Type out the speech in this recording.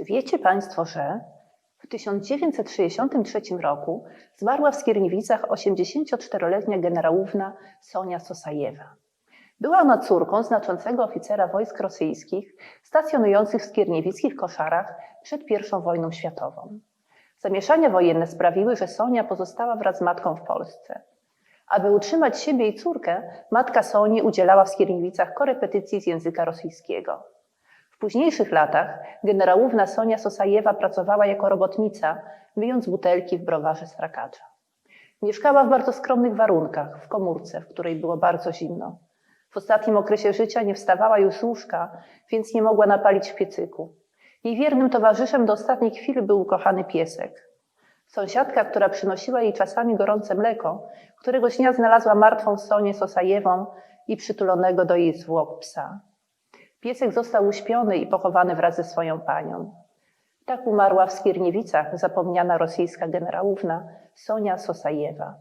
wiecie Państwo, że w 1963 roku zmarła w Skierniewicach 84-letnia generałówna Sonia Sosajewa. Była ona córką znaczącego oficera wojsk rosyjskich stacjonujących w skierniewickich koszarach przed I wojną światową. Zamieszania wojenne sprawiły, że Sonia pozostała wraz z matką w Polsce. Aby utrzymać siebie i córkę, matka Soni udzielała w Skierniewicach korepetycji z języka rosyjskiego. Późniejszych latach generałówna Sonia Sosajewa pracowała jako robotnica, myjąc butelki w browarze Strakacza. Mieszkała w bardzo skromnych warunkach, w komórce, w której było bardzo zimno. W ostatnim okresie życia nie wstawała już łóżka, więc nie mogła napalić w piecyku. Jej wiernym towarzyszem do ostatniej chwili był ukochany piesek. Sąsiadka, która przynosiła jej czasami gorące mleko, któregoś dnia znalazła martwą Sonię Sosajewą i przytulonego do jej zwłok psa. Piesek został uśpiony i pochowany wraz ze swoją panią. Tak umarła w Skierniewicach zapomniana rosyjska generałówna Sonia Sosajewa.